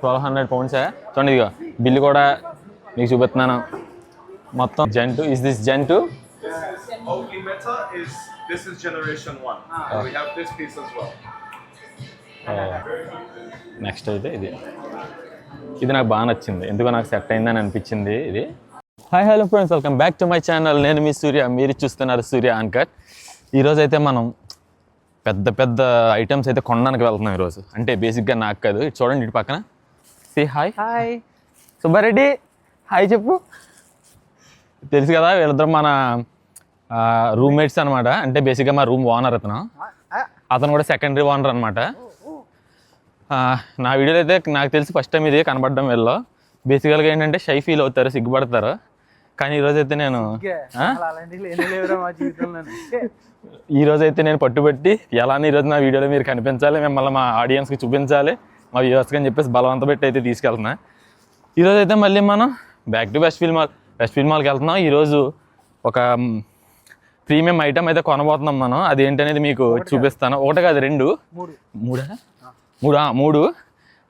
Twelve hundred పౌండ్సా చూడండి ఇదిగో bill కూడా మీకు చూపిస్తున్నాను. మొత్తం gen two is this gen two Oakley Meta is this is generation one. And we have this piece as well. Next అయితే ఇది. ఇది నాకు బాగా నచ్చింది. ఎందుకో నాకు సెట్ అయిందని అనిపించింది ఇది. Hi hello friends welcome back to my channel నేను మీ సూర్య. మీరు చూస్తున్నారు సూర్య అన్కట్ ఈరోజు అయితే మనం పెద్ద పెద్ద ఐటమ్స్ అయితే కొనడానికి వెళ్తున్నాం ఈరోజు. అంటే బేసిక్గా నాకు కాదు. ఇటు చూడండి ఇటు పక్కన. సి హాయ్ హాయ్ సుబ్బారెడ్డి హాయ్ చెప్పు. తెలుసు కదా వీళ్ళిద్దరం మన రూమ్మేట్స్ అనమాట అంటే బేసిక్గా మా రూమ్ ఓనర్ అతను. అతను కూడా సెకండరీ ఓనర్ అనమాట నా వీడియోలో అయితే నాకు తెలిసి ఫస్ట్ టైం ఇది కనబడడం వీళ్ళు బేసికల్గా ఏంటంటే షై ఫీల్ అవుతారు సిగ్గుపడతారు. కానీ ఈరోజు అయితే నేను ఆ? అలాంటివి లేనే లేవురా మా జీవితంలో ఈ రోజు అయితే నేను పట్టుబట్టి ఎలా అని ఈరోజు నా వీడియోలో మీరు కనిపించాలి మిమ్మల్ని మా ఆడియన్స్కి చూపించాలి మా వ్యూవర్స్కి అని చెప్పేసి బలవంత పెట్టి అయితే తీసుకెళ్తున్నా. ఈరోజు అయితే మళ్ళీ మనం back to Westfield mall Westfield మాల్కి వెళ్తున్నాం ఈరోజు ఒక ప్రీమియం ఐటమ్ అయితే కొనబోతున్నాం మనం. అది ఏంటనేది మీకు చూపిస్తాను. ఒకటి కాదు రెండు? మూడు. మూడా? మూడా?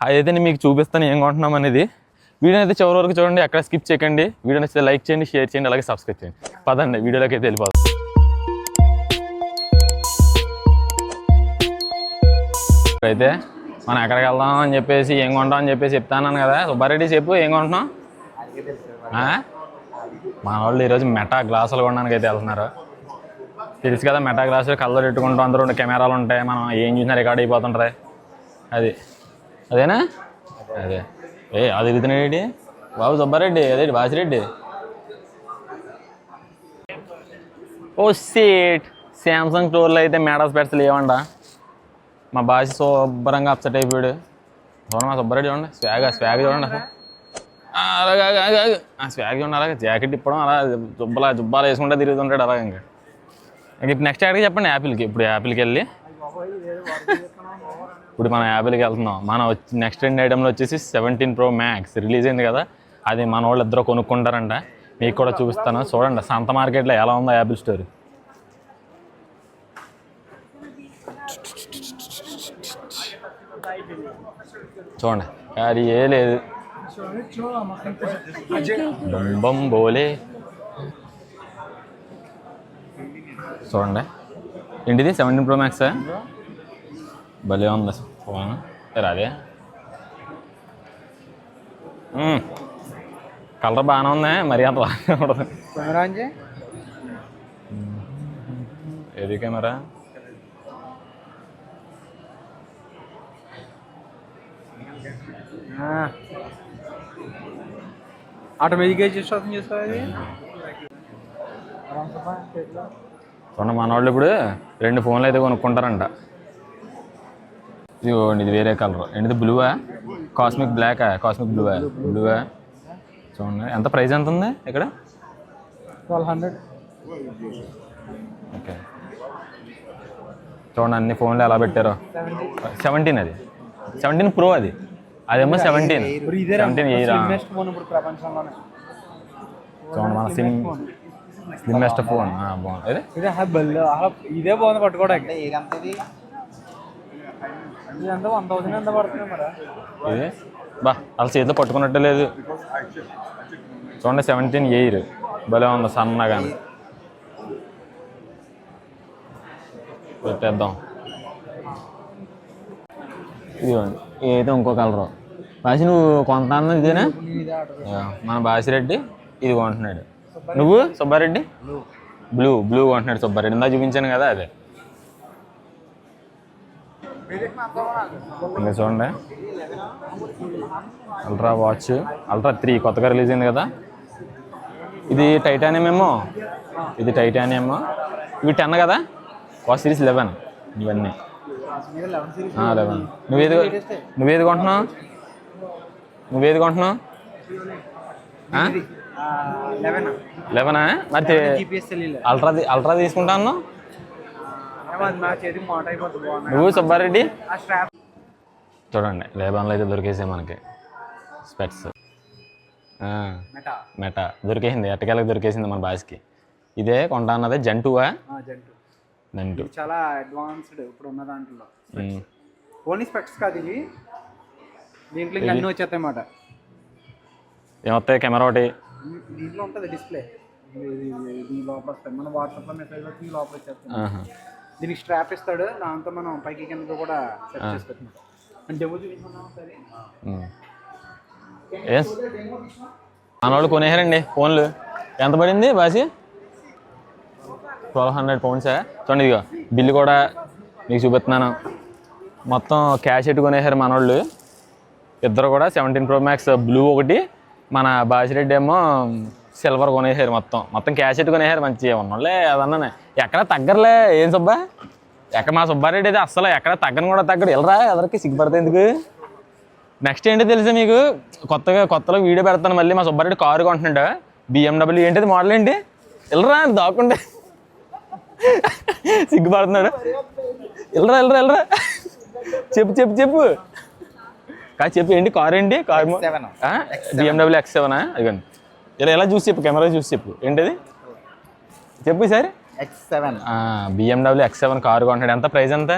అదైతే నేను మీకు చూపిస్తాను ఏం కొంటున్నాం అనేది. వీడియో అయితే చివరి వరకు చూడండి ఎక్కడ స్కిప్ చేయకండి. వీడియో నచ్చితే లైక్ చేయండి షేర్ చేయండి అలాగే సబ్స్క్రైబ్ చేయండి. పదండి వీడియోలోకి అయితే వెళ్ళిపోతాం అయితే మనం ఎక్కడికి వెళ్దాం అని చెప్పేసి ఏం కొంటాం అని చెప్పేసి చెప్తాను కదా. సుబ్బారెడ్డి చెప్పు ఏం కొంటున్నాం మన వాళ్ళు ఈరోజు మెటా గ్లాసులు కొనడానికి అయితే వెళ్తున్నారు. తెలుసు కదా మెటా గ్లాసులు కళ్ళు పెట్టుకుంటాం అందరూ రెండు కెమెరాలు ఉంటాయి. మనం ఏం చూసినా రికార్డ్ అయిపోతుంటాయి. అది. అదేనా? అదే. ఏ అది తిరుగుతున్నాడు బాబు సుబ్బారెడ్డి అదే బాసిరెడ్డి? ఓ సీట్ శాంసంగ్ స్టోర్లో అయితే మేడాస్ పెట్స్ ఏమంటా మా బాసి శుభ్రంగా అప్సెట్ అయిపోయాడు. చూడండి మా సుబ్బారెడ్డి చూడండి స్వాగ్ స్వాగ్ చూడండి. అసలు ఆ, అలాగే ఆ స్వాగ్ చూడండి అలాగే జాకెట్ ఇప్పడం అలా జుబ్బలా జుబ్బాలు వేసుకుంటే తిరుగుతుంటాడు అలాగే ఇంకా. ఇంక ఇప్పుడు నెక్స్ట్ ఎక్కడికి చెప్పండి యాపిల్కి. ఇప్పుడు యాపిల్కి వెళ్ళి. ఇప్పుడు మనం యాపిల్కి వెళ్తున్నాం. మన వచ్చి నెక్స్ట్ రెండు ఐటెంలో వచ్చేసి సెవెంటీన్ ప్రో మ్యాక్స్ రిలీజ్ అయింది కదా. అది మన వాళ్ళు ఇద్దరు కొనుక్కుంటారంట. మీకు కూడా చూపిస్తాను. చూడండి సంత మార్కెట్లో ఎలా ఉందో యాపిల్ స్టోర్ చూడండి. అది ఏ లేదు. బొంబం బోలే. చూడండి. ఏంటిది? సెవెంటీన్ ప్రో మ్యాక్స్ భలే ఉంది ఫోన్ సరే అదే. కలర్ బాగానే ఉంది మరి అంత బాగా ఉండదు. ఏది కెమెరా? ఆటోమేటిక్గా చేసి చేస్తావు అది చూడండి మన వాళ్ళు ఇప్పుడు రెండు ఫోన్లు అయితే కొనుక్కుంటారంట. ఇది ఇది వేరే కలర్. ఏంటిది బ్లూవా? కాస్మిక్ బ్లాకా? కాస్మిక్ బ్లూవా? బ్లూవా? చూడండి. ఎంత ప్రైస్ ఎంత ఉంది ఇక్కడ? Twelve hundred. ఓకే. చూడండి అన్ని ఫోన్లు ఎలా పెట్టారో. సెవెంటీన్ అది. సెవెంటీన్ ప్రో అది. అదేమో సెవెంటీన్ సెవెంటీన్ చూడండి మన సిమ్ స్లిమ్మెస్ట్ ఫోన్ బాగుంది. ఇదే బాగుంది పట్టుకోవడానికి. ఇది బా వాళ్ళ చేతిలో పట్టుకున్నట్టే లేదు. చూడండి సెవెంటీన్ ఎయిర్. భలే ఉంది సన్నగా. పెట్టేద్దాం. ఇదిగోండి. ఏదో ఇంకో కలరు. బాసి నువ్వు కొంటాను ఇదేనా? మన బాసిరెడ్డి ఇది కొంటున్నాడు. నువ్వు? సుబ్బారెడ్డి? బ్లూ బ్లూ కొంటున్నాడు సుబ్బారెడ్డి. ఇందా చూపించాను కదా అదే. ఇంకా చూడండి. అల్ట్రా వాచ్ అల్ట్రా త్రీ కొత్తగా రిలీజ్ అయింది కదా. ఇది టైటానియం ఏమో? ఇది టైటానియం. ఇవి టెన్ కదా? వాచ్ సిరీస్ లెవెన్ ఇవన్నీ. లెవెన్ నువ్వేది నువ్వేది కొంటున్నావు? నువ్వేది కొంటున్నావు? లెవెన్? మరి అల్ట్రా అల్ట్రా తీసుకుంటాను నువ్వు సుబ్బారెడ్డి? చూడండి లేబాన్లో అయితే దొరికేసాయి మనకి స్పెట్స్. మెటా. దొరికేసింది ఎట్టకేళ్ళకి దొరికేసింది మన బాస్కి ఇదే కొంటా అన్నదే జంటువా? జంటు. నంటు చాలా అడ్వాన్స్డ్ ఇప్పుడు ఉన్న దాంట్లో. ఓన్లీ స్పెక్ట్స్ కాదు ఇవి దీంట్లో ఇంకా అన్నీ వచ్చేస్తాయి అన్నమాట ఏమొస్తాయి కెమెరా ఒకటి. దీంట్లో ఉంటుంది డిస్ప్లే. దీని లోపల వస్తాయి. మన వాట్సాప్లో మెసేజ్ వచ్చి లోపల. దీనికి స్ట్రాప్ ఇస్తాడు. దాంతో మనం పైకి కిందకి కూడా సెట్ చేసుకోవచ్చు అంటే డెమో చూపించుకున్నాం సరే. కొనేసారండి ఫోన్లు. ఎంత పడింది బాసి? ట్వెల్వ్ హండ్రెడ్ పౌండ్సే చూడండి ఇదిగో బిల్లు కూడా మీకు చూపిస్తున్నాను. మొత్తం క్యాష్ ఎట్టు కొనేసారు మన వాళ్ళు ఇద్దరు కూడా సెవెంటీన్ ప్రో మ్యాక్స్ బ్లూ ఒకటి. మన బాసిరెడ్డి ఏమో సిల్వర్ కొనేసారు మొత్తం. మొత్తం క్యాష్ ఎట్టు కొనేసారు మంచి ఉన్నోళ్ళే అదన్నానే. ఎక్కడ తగ్గరలే ఏం సుబ్బా? ఎక్కడ మా సుబ్బారెడ్డి అయితే అస్సలు ఎక్కడ తగ్గను కూడా తగ్గడు. వెళ్ళరా ఎవరికి సిగ్గుపడితే ఎందుకు? నెక్స్ట్ ఏంటో తెలుసా మీకు? కొత్తగా కొత్తలో వీడియో పెడతాను మళ్ళీ మా సుబ్బారెడ్డి కారు కొంటున్నాడు. బిఎండబ్ల్యూ ఏంటిది మోడల్ ఏంటి? వెళ్ళరా అని దాక్కుంటే సిగ్గుపడుతున్నాడు. వెళ్ళరా వెళ్ళరా వెళ్ళరా చెప్పు చెప్పు చెప్పు. కాదు చెప్పు ఏంటి? కార్ ఏంటి? కార్ బిఎండబ్ల్యూ ఎక్స్ సెవెనా అదిగోండి. ఇలా ఎలా చూసి చెప్పు కెమెరా చూసి చెప్పు. ఏంటిది? చెప్పు ఈసారి. X seven BMW X seven car కొంటున్నాడు. ఎంత ప్రైస్ ఎంత?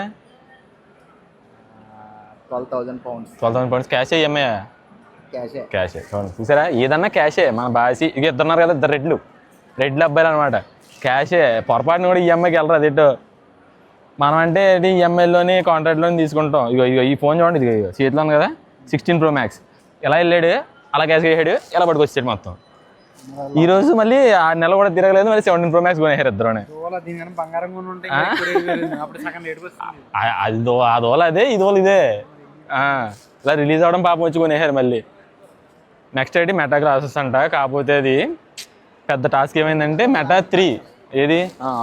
Twelve thousand pounds twelve thousand points cash క్యాషే క్యాషే చూడండి. చూసారా? ఏదన్నా క్యాషే మన బాసి ఇక ఇద్దరున్నారు కదా ఇద్దరు రెడ్లు. రెడ్లు అబ్బాయిలు అనమాట క్యాషే పొరపాటున కూడా ఈఎంఐకి వెళ్ళరు అది మనం అంటే ఈఎంఐలోని కాంట్రాక్ట్లోని తీసుకుంటాం. ఇగో ఇగో ఈ ఫోన్ చూడండి ఇదిగో ఇగో చేతిలో ఉంది కదా? సిక్స్టీన్ ప్రో మ్యాక్స్ ఎలా వెళ్ళాడు? అలా క్యాష్ వేసాడు ఎలా పట్టుకొచ్చాడు మొత్తం? ఈ రోజు మళ్ళీ ఆ నెల కూడా తిరగలేదు మళ్ళీ సెవెంటీన్ ప్రో మ్యాక్స్ కొనేసారు ఇద్దరునే. ఆ- అది దో ఆ దోల అదే ఈ దోల ఇదే. ఇలా రిలీజ్ అవ్వడం పాపం వచ్చి కొనేసారు మళ్ళీ. నెక్స్ట్ ఏంటి మెటా క్లాసెస్ అంట కాకపోతే అది పెద్ద టాస్క్ ఏమైందంటే మెటా త్రీ. ఏది?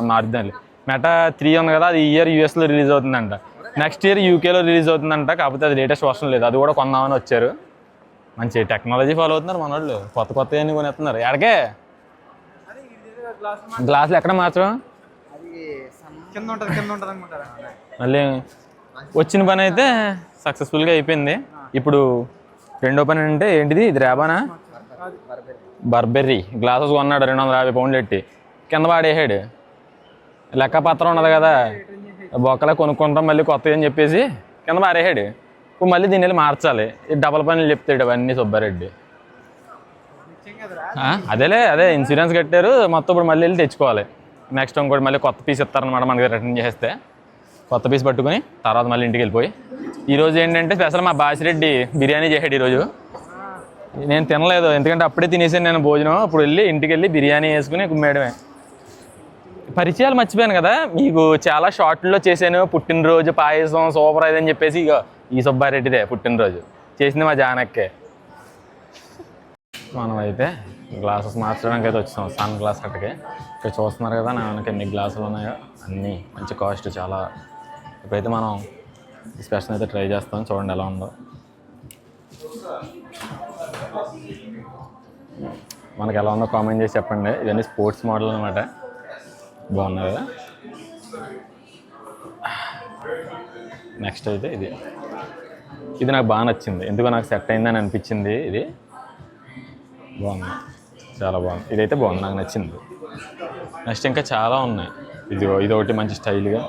మారుద్దాం మెటా త్రీ ఉంది కదా అది ఇయర్ యూఎస్లో రిలీజ్ అవుతుందంట. నెక్స్ట్ ఇయర్ యూకేలో రిలీజ్ అవుతుందంట కాకపోతే అది లేటెస్ట్ వర్షన్ లేదు. అది కూడా కొందామని వచ్చారు. మంచి టెక్నాలజీ ఫాలో అవుతున్నారు మన వాళ్ళు కొత్త కొత్త అన్ని కొనేస్తున్నారు. ఎక్కడికే గ్లాసులు ఎక్కడ మార్చడం? మళ్ళీ వచ్చిన పని అయితే సక్సెస్ఫుల్గా అయిపోయింది. ఇప్పుడు రెండో పని అంటే ఏంటిది? ఇది రేబానా బర్బెర్రీ గ్లాసెస్ కొన్నాడు రెండు వందల యాభై పౌండ్లు పెట్టి. కింద వాడేసాడు లెక్క పత్రం ఉన్నది కదా బొక్కలే కొనుక్కుంటాం మళ్ళీ కొత్త అని చెప్పేసి కింద పారేసాడు. ఇప్పుడు మళ్ళీ దీన్ని వెళ్ళి మార్చాలి. ఈ డబల్ పనులు చెప్తాడు అవన్నీ సుబ్బారెడ్డి. అదేలే అదే ఇన్సూరెన్స్ కట్టారు. మొత్తం ఇప్పుడు మళ్ళీ వెళ్ళి తెచ్చుకోవాలి. నెక్స్ట్ ఇంకోటి మళ్ళీ కొత్త పీస్ ఇస్తారనమాట మనకి రిటర్న్ చేస్తే కొత్త పీస్ పట్టుకుని తర్వాత మళ్ళీ ఇంటికి వెళ్ళిపోయి. ఈరోజు ఏంటంటే స్పెషల్ మా బాసిరెడ్డి బిర్యానీ చేసాడు ఈరోజు. నేను తినలేదు. ఎందుకంటే అప్పుడే తినేసాను నేను భోజనం. ఇప్పుడు వెళ్ళి ఇంటికి వెళ్ళి బిర్యానీ వేసుకుని కుమ్మేయడమే పరిచయాలు మర్చిపోయాను కదా. మీకు చాలా షార్ట్లో చేశాను. పుట్టినరోజు పాయసం సూపర్ అని చెప్పేసి ఇక ఈ సుబ్బారెడ్డిదే పుట్టినరోజు. చేసింది మా జానక్కే. మనం అయితే గ్లాసెస్ మార్చడానికి అయితే వచ్చాం. సన్ గ్లాస్ కట్టకి ఇక్కడ చూస్తున్నారు కదా నా వెనక ఎన్ని గ్లాసులు ఉన్నాయో. అన్నీ మంచి కాస్ట్ చాలా. ఇప్పుడైతే మనం స్పెషల్ అయితే ట్రై చేస్తాం. చూడండి ఎలా ఉందో. మనకు ఎలా ఉందో కామెంట్ చేసి చెప్పండి. ఇవన్నీ స్పోర్ట్స్ మోడల్ అనమాట బాగున్నాయి కదా? నెక్స్ట్ అయితే ఇది. ఇది నాకు బాగా నచ్చింది. ఎందుకో నాకు సెట్ అయిందని అనిపించింది ఇది. బాగుంది. చాలా బాగుంది. ఇదైతే బాగుంది. నాకు నచ్చింది. నెక్స్ట్ ఇంకా చాలా ఉన్నాయి. ఇది ఇది ఒకటి మంచి స్టైల్గా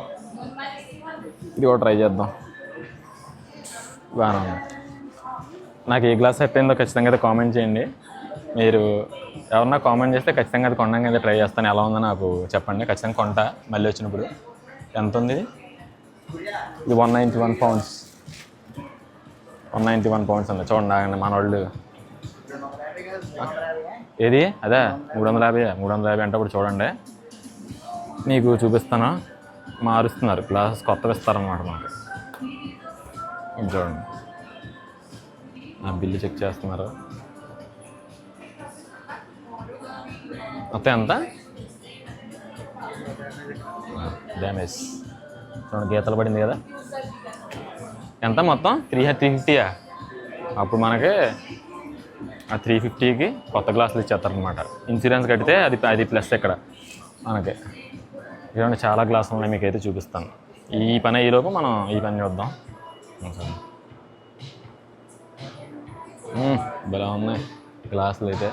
ఇది కూడా ట్రై చేద్దాం. బాగానే ఉంది. నాకు ఏ గ్లాస్ సెట్ అయిందో ఖచ్చితంగా అయితే కామెంట్ చేయండి. మీరు ఎవరన్నా కామెంట్ చేస్తే ఖచ్చితంగా అది కొనడానికి అయితే ట్రై చేస్తాను. ఎలా ఉందో నాకు చెప్పండి. ఖచ్చితంగా కొంటా. మళ్ళీ వచ్చినప్పుడు. ఎంత ఉంది ఇది one ninety one pounds one ninety one pounds ఉంది. చూడండి మన వాళ్ళు ఏది? అదే మూడు వందల యాభై మూడు వందల యాభై అంటే ఇప్పుడు చూడండి. మీకు చూపిస్తాను. మారుస్తున్నారు. గ్లాసెస్ కొత్తగా ఇస్తారనమాట మాకు. చూడండి. నా బిల్లు చెక్ చేస్తున్నారు. మొత్తం ఎంత? డ్యామేజ్ చూడండి గీతలు పడింది కదా. ఎంత మొత్తం? త్రీ త్రీ ఫిఫ్టీయా అప్పుడు మనకి ఆ త్రీ ఫిఫ్టీకి కొత్త గ్లాసులు ఇచ్చేస్తారనమాట ఇన్సూరెన్స్ కడితే అది అది ప్లస్ ఇక్కడ మనకి. ఇటువంటి చాలా గ్లాసులు ఉన్నాయి మీకు అయితే చూపిస్తాను. ఈ పని అయ్యేలోపు మనం ఈ పని చూద్దాం. సరే భలే ఉన్నాయి గ్లాసులు అయితే.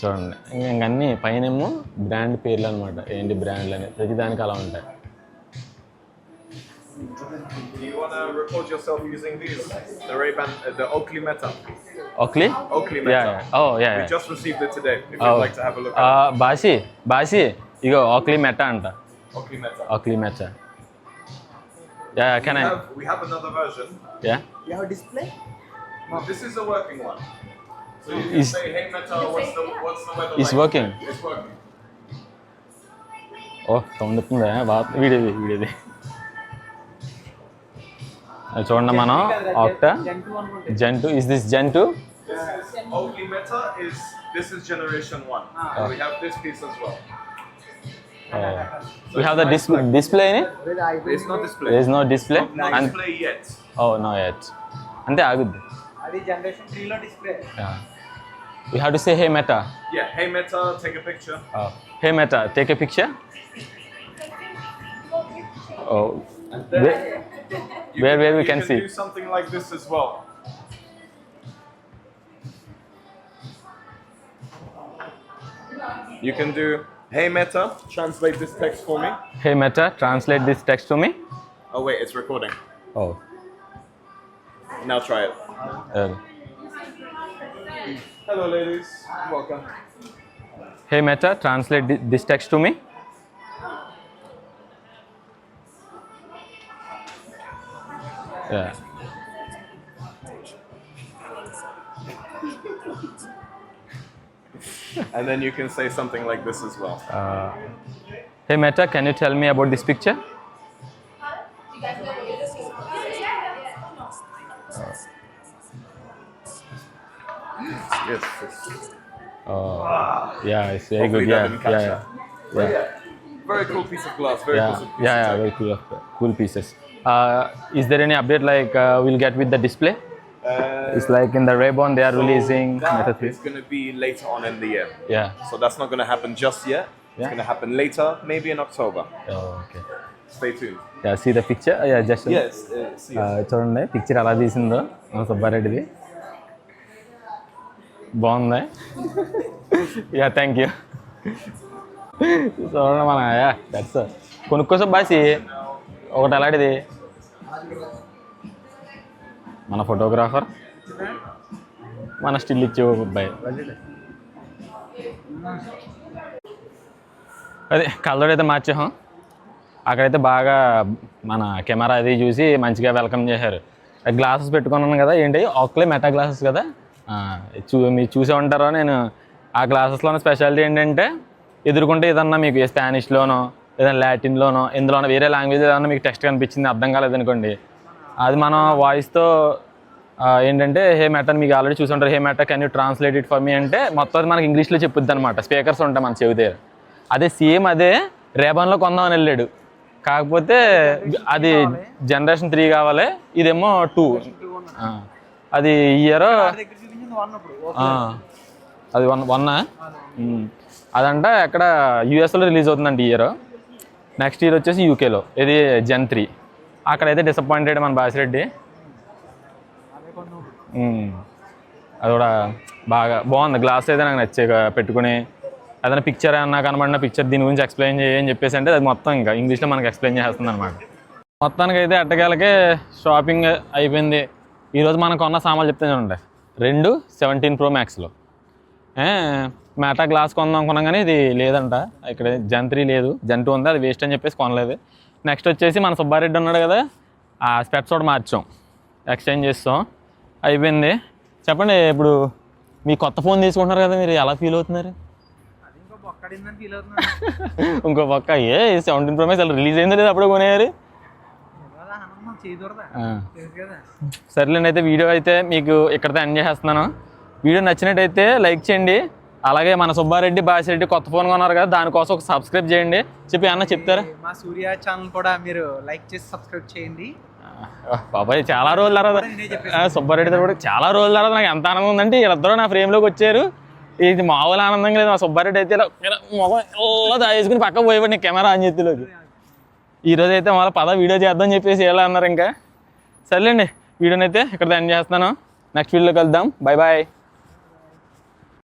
చూడండి ఇంక అన్నీ పైనేమో బ్రాండ్ పేర్లు అనమాట ఏంటి బ్రాండ్లు అని ప్రతిదానికి అలా ఉంటాయి Do you want to record yourself using these? The Ray-Ban, uh, the Oakley Meta. Oakley Oakley yeah Meta. Oh yeah We just received it today. If Oh. you'd like to have a look at Basi Basi ego Oakley Meta అంట. Oakley Meta. మెచ్చ Yeah can We I have, we have another version. Yeah You have display? This is a working one. So you can Is- say, hey Meta, what's the, what's the weather It's like? working. It's working. Oh sound వస్తుందా బా వీడియోది వీడియోది అది చూడండి మనం octa Gen 2 అనుకుంటే. Gen two is this Gen two This is Oakley Meta is, this is generation one. Ah. We have this piece as well. We have the display display in అదే ఆగిపోయింది. It's not display. There is no display Not and display yet. Oh no at అంతే ఆగుద్ది అది generation three లో display we have to say hey Meta Yeah, hey Meta, take a picture. Hey Meta take a picture oh You Where- where we you can see. do something like this as well. You can do, Hey Meta, translate this text for me. Hey Meta, translate this text for me. Oh wait, it's recording. Oh. Now try it. Um. Hello ladies, welcome. Hey Meta, translate this text to me. Yeah. and then you can say something like this as well. Uh, hey Meta, can you tell me about this picture? Yes. yes. Oh, yeah, it's very Hopefully good. Yeah, yeah, yeah. yeah. Very cool piece of glass. Very yeah. cool. Piece yeah, yeah, very cool, uh, cool pieces. Uh, is there any update like uh, we'll get with the display? Uh, it's like in the Raybon they are so releasing Meta that 3 is going to be later on in the year. yeah So that's not going to happen just yet. It's Yeah. going to happen later, maybe in October. oh, okay Stay tuned. yeah see the picture yeah just Yes. Uh, see Uh, చూడండి picture ఎలా తీసిందో మన సుబ్బారెడ్డిది బాగుంది yeah thank you చూడండి మన yeah that's కొనుక్కో సుబ్బాసి ఒకటి అలాంటిది మన ఫోటోగ్రాఫర్ మన స్టిల్ ఇచ్చే ఒక అబ్బాయి. అదే కలర్ అయితే మార్చాం అక్కడైతే బాగా మన కెమెరా అది చూసి మంచిగా వెల్కమ్ చేశారు. గ్లాసెస్ పెట్టుకున్నాను కదా ఏంటి? ఆక్లే మెటా గ్లాసెస్ కదా? చూ మీరు చూసే ఉంటారో? నేను ఆ గ్లాసెస్లోనే స్పెషాలిటీ ఏంటంటే ఎదుర్కొంటే ఏదన్నా మీకు స్పానిష్లోనో ఏదైనా లాటిన్లోనో ఇందులోనో వేరే లాంగ్వేజ్ ఏదన్నా మీకు టెక్స్ట్ కనిపించింది అర్థం కాలేదనుకోండి అది మనం వాయిస్తో ఏంటంటే హే మెటన్ మీకు ఆల్రెడీ చూసి ఉంటారు. Hey Meta can you translate it for me అంటే మొత్తం అది మనకి ఇంగ్లీష్లో చెప్పుద్ది అనమాట స్పీకర్స్ ఉంటాయి మన చెవి దగ్గర. అదే సేమ్ అదే రేబాన్లో కొందామని వెళ్ళాడు. కాకపోతే అది జనరేషన్ త్రీ కావాలి ఇదేమో టూ. అది ఇయర్ అది వన్ వన్ అదంట ఎక్కడ యూఎస్లో రిలీజ్ అవుతుందండి ఇయర్ నెక్స్ట్ ఇయర్ వచ్చేసి యూకేలో ఇది జన్ త్రీ అక్కడైతే డిసప్పాయింటెడ్ మన బాసిరెడ్డి. అది కూడా బాగా బాగుంది. గ్లాస్ అయితే నాకు నచ్చే పెట్టుకుని ఏదైనా పిక్చర్ అన్నా కనబడిన పిక్చర్ దీని గురించి ఎక్స్ప్లెయిన్ చేయని చెప్పేసి అంటే అది మొత్తం ఇంకా ఇంగ్లీష్లో మనకి ఎక్స్ప్లెయిన్ చేస్తుంది అనమాట మొత్తానికి అయితే అట్టకాలకే షాపింగ్ అయిపోయింది. ఈరోజు మనం కొన్న సామాన్లు చెప్తే ఉంటాయి రెండు సెవెంటీన్ ప్రో మ్యాక్స్లో మెటా గ్లాస్ కొందాం అనుకున్నాం కానీ ఇది లేదంట. ఇక్కడ జంత్రి లేదు. జంటు ఉంది. అది వేస్ట్ అని చెప్పేసి కొనలేదు. నెక్స్ట్ వచ్చేసి మన సుబ్బారెడ్డి ఉన్నాడు కదా. ఆ స్పెట్స్ కూడా మార్చాం. ఎక్స్చేంజ్ చేస్తాం. అయిపోయింది. చెప్పండి ఇప్పుడు మీ కొత్త ఫోన్ తీసుకుంటున్నారు కదా మీరు ఎలా ఫీల్ అవుతున్నారు? అది ఇంకో ఫీల్ ఇంకో పక్క ఏ సెవెంటీన్ ప్రో మ్యాక్స్ అలా రిలీజ్ అయిందో లేదు అప్పుడు కొనేయారు. సర్లేండి అయితే వీడియో అయితే మీకు ఇక్కడితో ఎండ్ చేసేస్తున్నాను వీడియో నచ్చినట్టయితే లైక్ చేయండి. అలాగే మన సుబ్బారెడ్డి బాసిరెడ్డి కొత్త ఫోన్ కొన్నారు కదా దానికోసం ఒక సబ్స్క్రైబ్ చేయండి. చెప్పి అన్న చెప్తారా? మా సూర్య ఛానల్ కూడా మీరు లైక్ చేసి సబ్స్క్రైబ్ చేయండి. బాబాయ్ చాలా రోజుల తర్వాత. సుబ్బారెడ్డి సుబ్బారెడ్డితో కూడా చాలా రోజుల తర్వాత నాకు ఎంత ఆనందం ఉందంటే వీళ్ళిద్దరూ నా ఫ్రేమ్లోకి వచ్చారు. ఇది మామూలు ఆనందంగా లేదు మా సుబ్బారెడ్డి అయితే ఇలా ఇలా మొహం ఇలా దాచేసుకుని పక్క పోయేవాడు నేను కెమెరా ఆన్ చేతిలోకి. ఈరోజు అయితే మళ్ళీ పద వీడియో చేద్దాం చెప్పేసి ఎలా అన్నారు ఇంకా. సర్లేండి వీడియోని అయితే ఇక్కడ ఎండ్ చేస్తాను నెక్స్ట్ వీడియోలో కలుద్దాం. Bye bye